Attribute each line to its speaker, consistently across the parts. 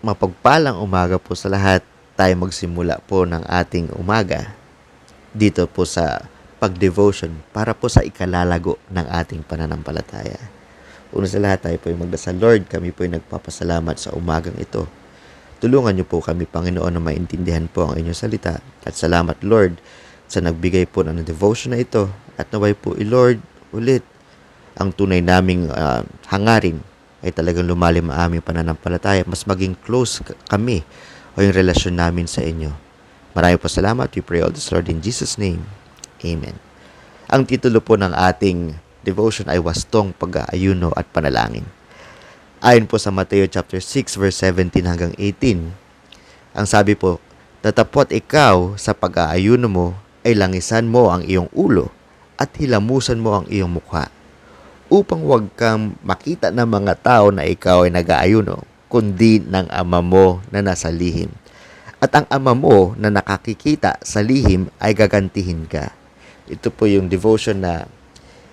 Speaker 1: mapagpalang umaga po sa lahat. Tayo magsimula po ng ating umaga dito po sa pag-devotion para po sa ikalalago ng ating pananampalataya. Una sa lahat tayo po ay magdasal, Lord, kami po ay nagpapasalamat sa umagang ito. Tulungan niyo po kami, Panginoon, na maintindihan po ang inyong salita. At salamat, Lord, sa nagbigay po ng devotion na ito. At naway po, i Lord, ulit, ang tunay naming ah, hangarin ay talagang lumalim ang aming pananampalataya. Mas maging close kami o yung relasyon namin sa inyo. Maraming po salamat. We pray all this, Lord, in Jesus' name. Amen. Ang titulo po ng ating devotion ay Wastong Pag-aayuno at Panalangin. Ayon po sa Mateo chapter 6 verse 17 hanggang 18, ang sabi po, Tatapot ikaw sa pag-aayuno mo ay langisan mo ang iyong ulo at hilamusan mo ang iyong mukha upang huwag kang makita ng mga tao na ikaw ay nag-aayuno, kundi ng ama mo na nasa lihim. At ang ama mo na nakakikita sa lihim ay gagantihin ka. Ito po yung devotion na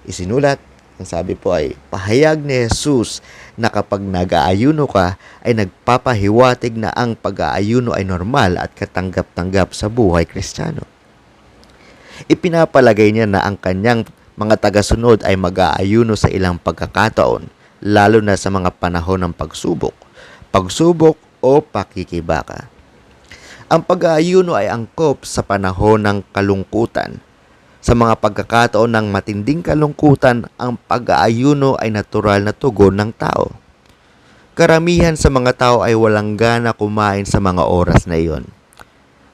Speaker 1: isinulat. Ang sabi po ay, pahayag ni Jesus na kapag nag-aayuno ka, ay nagpapahiwatig na ang pag-aayuno ay normal at katanggap-tanggap sa buhay kristyano. Ipinapalagay niya na ang kanyang mga tagasunod ay mag-aayuno sa ilang pagkakataon, lalo na sa mga panahon ng pagsubok, pagsubok o pakikibaka. Ang pag-aayuno ay angkop sa panahon ng kalungkutan. Sa mga pagkakataon ng matinding kalungkutan, ang pag-aayuno ay natural na tugon ng tao. Karamihan sa mga tao ay walang gana kumain sa mga oras na iyon.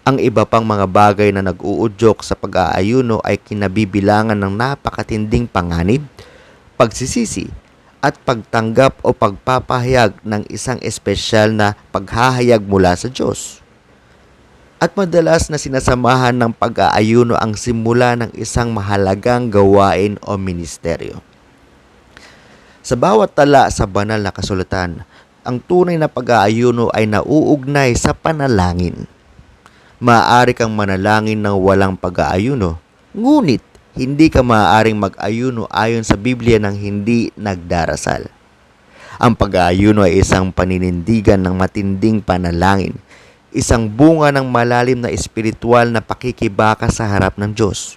Speaker 1: Ang iba pang mga bagay na nag-uudyok sa pag-aayuno ay kinabibilangan ng napakatinding panganib, pagsisisi, at pagtanggap o pagpapahayag ng isang espesyal na paghahayag mula sa Diyos. At madalas na sinasamahan ng pag-aayuno ang simula ng isang mahalagang gawain o ministeryo. Sa bawat tala sa banal na kasulatan, ang tunay na pag-aayuno ay nauugnay sa panalangin. Maaari kang manalangin ng walang pag-aayuno, ngunit hindi ka maaaring mag-ayuno ayon sa Biblia ng hindi nagdarasal. Ang pag-aayuno ay isang paninindigan ng matinding panalangin, isang bunga ng malalim na espiritual na pakikibaka sa harap ng Diyos.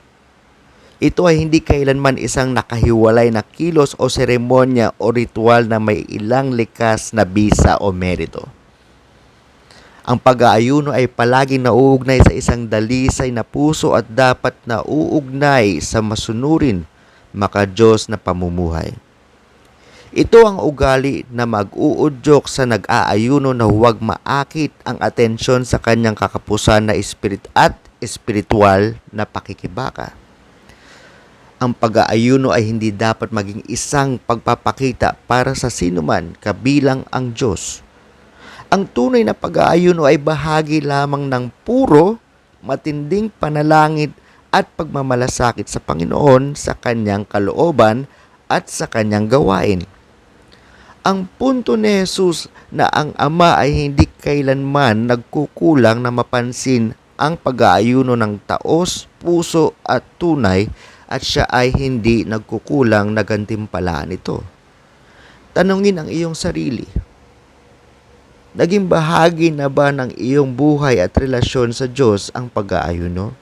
Speaker 1: Ito ay hindi kailanman isang nakahiwalay na kilos o seremonya o ritual na may ilang likas na bisa o merito. Ang pag-aayuno ay palaging nauugnay sa isang dalisay na puso at dapat nauugnay sa masunurin maka-Diyos na pamumuhay. Ito ang ugali na mag-uudyok sa nag-aayuno na huwag maakit ang atensyon sa kanyang kakapusan na espirit at espiritual na pakikibaka. Ang pag-aayuno ay hindi dapat maging isang pagpapakita para sa sinuman kabilang ang Diyos. Ang tunay na pag-aayuno ay bahagi lamang ng puro, matinding panalangin at pagmamalasakit sa Panginoon sa kanyang kalooban at sa kanyang gawain. Ang punto ni Jesus na ang Ama ay hindi kailanman nagkukulang na mapansin ang pag-aayuno ng taos, puso at tunay at siya ay hindi nagkukulang na gantimpalaan ito. Tanungin ang iyong sarili. Naging bahagi na ba ng iyong buhay at relasyon sa Diyos ang pag-aayuno?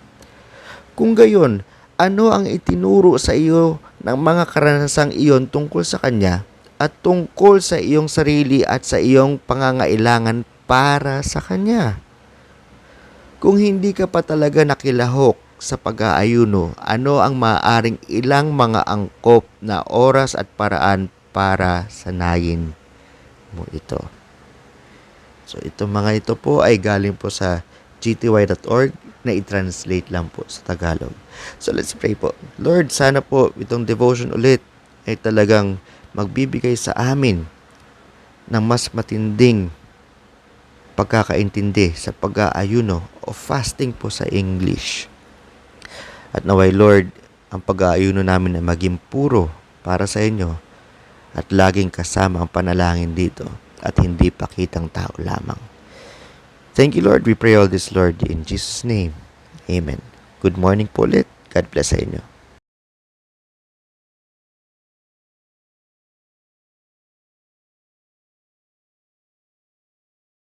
Speaker 1: Kung gayon, ano ang itinuro sa iyo ng mga karanasang iyon tungkol sa Kanya at tungkol sa iyong sarili at sa iyong pangangailangan para sa Kanya? Kung hindi ka pa talaga nakilahok sa pag-aayuno, ano ang maaaring ilang mga angkop na oras at paraan para sanayin mo ito? So, itong mga ito po ay galing po sa gty.org na i-translate lang po sa Tagalog. So, let's pray po. Lord, sana po itong devotion ulit ay talagang magbibigay sa amin ng mas matinding pagkakaintindi sa pag-aayuno o fasting po sa English. At naway Lord, ang pag-aayuno namin ay maging puro para sa inyo at laging kasama ang panalangin dito at hindi pakitang tao lamang. Thank you Lord. We pray all this Lord in Jesus' name. Amen. Good morning po ulit. God bless sa inyo.